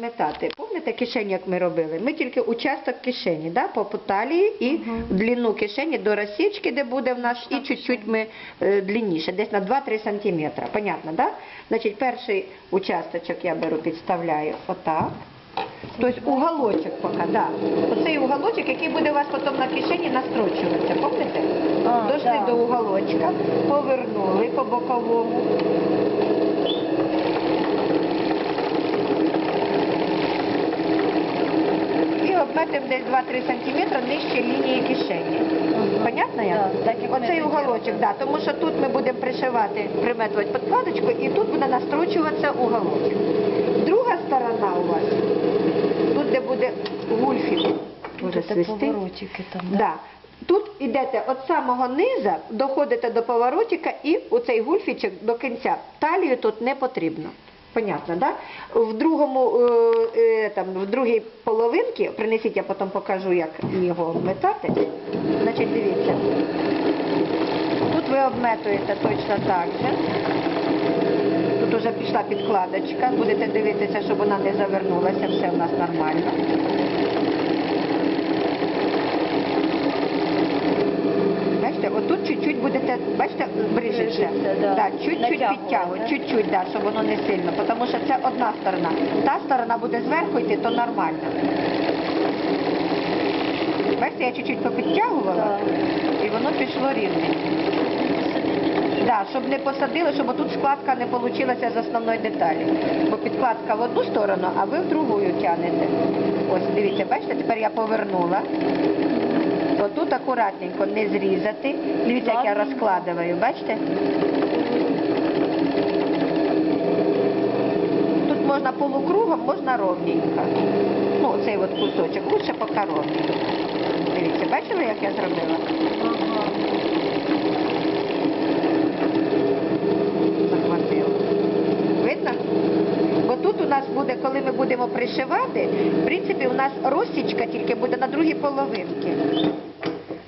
Метати. Пам'ятаєте кишені, як ми робили? Ми тільки участок кишені, да? по талії і в длину кишені до розсічки, де буде в нас, і чуть-чуть ми е, длинніше, десь на 2-3 сантиметри. Понятно, да? Значить, перший участочок я беру, підставляю отак. Тобто уголочок поки, да. Оцей уголочок, який буде у вас потім на кишені настрочуватися, пам'ятаєте? Дошли да. до уголочка, повернули по боковому. І обметимо десь 2-3 см нижче лінії кишені. Понятно? Да, так Оцей уголочок, да, тому що тут ми будемо пришивати, приметувати подкладочку, і тут буде настрочуватися уголочок. Друга сторона у вас, тут де буде гульфік, Уже свисти. там, да? Да. Тут йдете від самого низа, доходите до поворотика і оцей гульфічок до кінця. Талію тут не потрібно. Понятно, да? В другому, е, е, там, в другій половинці, принесіть, я потім покажу, як його обметати. Значить, дивіться. Тут ви обметуєте точно так же. Тут вже пішла підкладочка. Будете дивитися, щоб вона не завернулася, все у нас нормально. Отут чуть-чуть будете, бачите. Брижиться, да. Да, чуть-чуть Натягувати, підтягують, чуть-чуть, да, щоб воно не сильно, тому що це одна сторона. Та сторона буде зверху йти, то нормально. Бачите, я чуть-чуть попідтягувала, і воно пішло рівно. Да, щоб не посадили, щоб отут складка не вийшла з основної деталі. Бо підкладка в одну сторону, а ви в другу тягнете. Ось, дивіться, бачите, тепер я повернула. Отут акуратненько не зрізати. Дивіться, як я розкладаю, бачите? Тут можна полукругом, можна ровненько. Ну, оцей от кусочок, лучше поки ровненько. Дивіться, бачили, як я зробила? Тут у нас буде, коли ми будемо пришивати, в принципі, у нас розсічка тільки буде на другій половинці.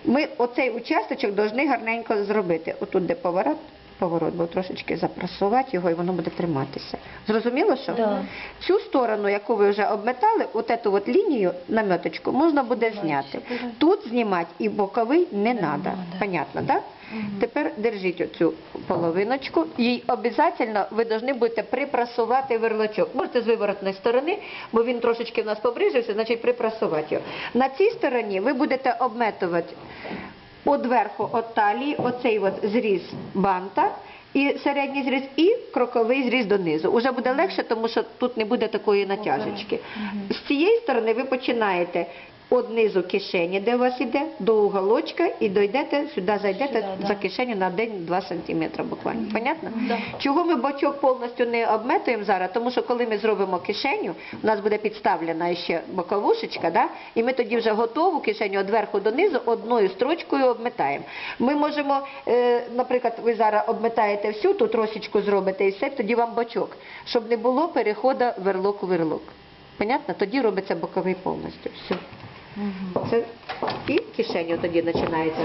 Ми оцей участочок повинні гарненько зробити. Отут, де поворот, поворот, бо трошечки запрасувати його і воно буде триматися. Зрозуміло, що? Да. Цю сторону, яку ви вже обметали, от эту от лінію наметочку можна буде зняти. Тут знімати і боковий не треба. Понятно, так? Мгм. Тепер держіть оцю половиночку. Їй обов'язково ви повинні будете припрасувати верлочок. Можете з виворотної сторони, бо він трошечки в нас побрижився, значить припрасувати його. На цій стороні ви будете обметувати одверху от талії, оцей от зріз банта. І середній зріз, і кроковий зріз донизу. Уже буде легше, тому що тут не буде такої натяжечки. З цієї сторони ви починаєте від низу кишені, де у вас іде, до уголочка і дойдете, сюди зайдете Сюди, да. за кишеню на день-два сантиметри буквально. Понятно? Да. Чого ми бочок повністю не обметуємо зараз? Тому що коли ми зробимо кишеню, у нас буде підставлена ще боковушечка, да? і ми тоді вже готову кишеню від верху до низу одною строчкою обметаємо. Ми можемо, е, наприклад, ви зараз обметаєте всю, тут росічку зробите і все, тоді вам бочок, щоб не було переходу верлок у верлок. Понятно? Тоді робиться боковий повністю. Все. Це і кишеню тоді починається.